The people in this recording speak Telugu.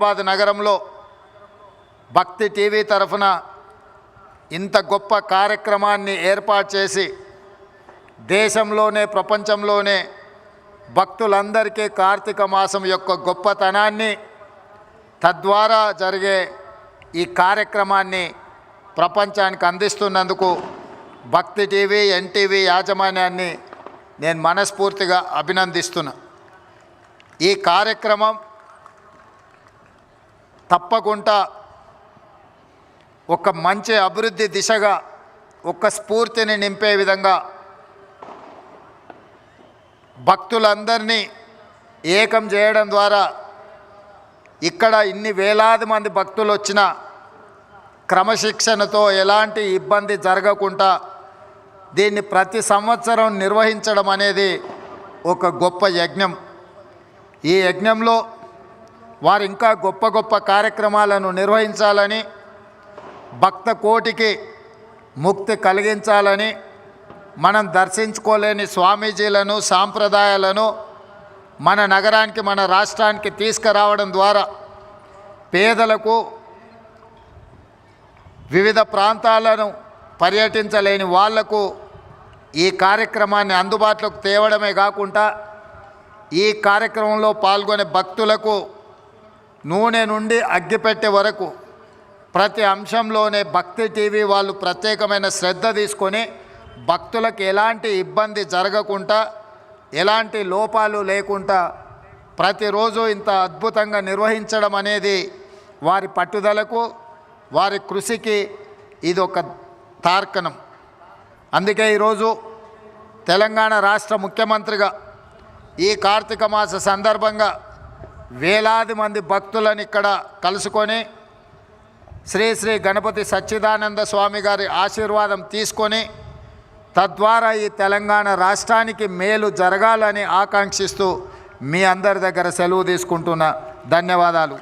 హైదరాబాద్ నగరంలో భక్తి టీవీ తరఫున ఇంత గొప్ప కార్యక్రమాన్ని ఏర్పాటు చేసి దేశంలోనే ప్రపంచంలోనే భక్తులందరికీ కార్తీక మాసం యొక్క గొప్పతనాన్ని తద్వారా జరిగే ఈ కార్యక్రమాన్ని ప్రపంచానికి అందిస్తున్నందుకు భక్తి టీవీ ఎన్టీవీ యాజమాన్యాన్ని నేను మనస్ఫూర్తిగా అభినందిస్తున్నా. ఈ కార్యక్రమం తప్పకుండా ఒక మంచి అభివృద్ధి దిశగా ఒక స్ఫూర్తిని నింపే విధంగా భక్తులందరినీ ఏకం చేయడం ద్వారా ఇక్కడ ఇన్ని వేలాది మంది భక్తులు వచ్చిన క్రమశిక్షణతో ఎలాంటి ఇబ్బంది జరగకుండా దీన్ని ప్రతి సంవత్సరం నిర్వహించడం అనేది ఒక గొప్ప యజ్ఞం. ఈ యజ్ఞంలో వారు ఇంకా గొప్ప గొప్ప కార్యక్రమాలను నిర్వహించాలని భక్త కోటికి ముక్తి కలిగించాలని మనం దర్శించుకోలేని స్వామీజీలను సాంప్రదాయాలను మన నగరానికి మన రాష్ట్రానికి తీసుకురావడం ద్వారా పేదలకు వివిధ ప్రాంతాలను పర్యటించలేని వాళ్ళకు ఈ కార్యక్రమాన్ని అందుబాటులోకి తేవడమే కాకుండా ఈ కార్యక్రమంలో పాల్గొనే భక్తులకు నూనె నుండి అగ్గిపెట్టె వరకు ప్రతి అంశంలోనే భక్తి టీవీ వాళ్ళు ప్రత్యేకమైన శ్రద్ధ తీసుకొని భక్తులకు ఎలాంటి ఇబ్బంది జరగకుండా ఎలాంటి లోపాలు లేకుండా ప్రతిరోజు ఇంత అద్భుతంగా నిర్వహించడం అనేది వారి పట్టుదలకు వారి కృషికి ఇది ఒక తార్కణం. అందుకే ఈరోజు తెలంగాణ రాష్ట్ర ముఖ్యమంత్రిగా ఈ కార్తీక మాస సందర్భంగా వేలాది మంది భక్తులను ఇక్కడ కలుసుకొని శ్రీ శ్రీ గణపతి సచ్చిదానంద స్వామి గారి ఆశీర్వాదం తీసుకొని తద్వారా ఈ తెలంగాణ రాష్ట్రానికి మేలు జరగాలని ఆకాంక్షిస్తూ మీ అందరి దగ్గర సెలవు తీసుకుంటున్న ధన్యవాదాలు.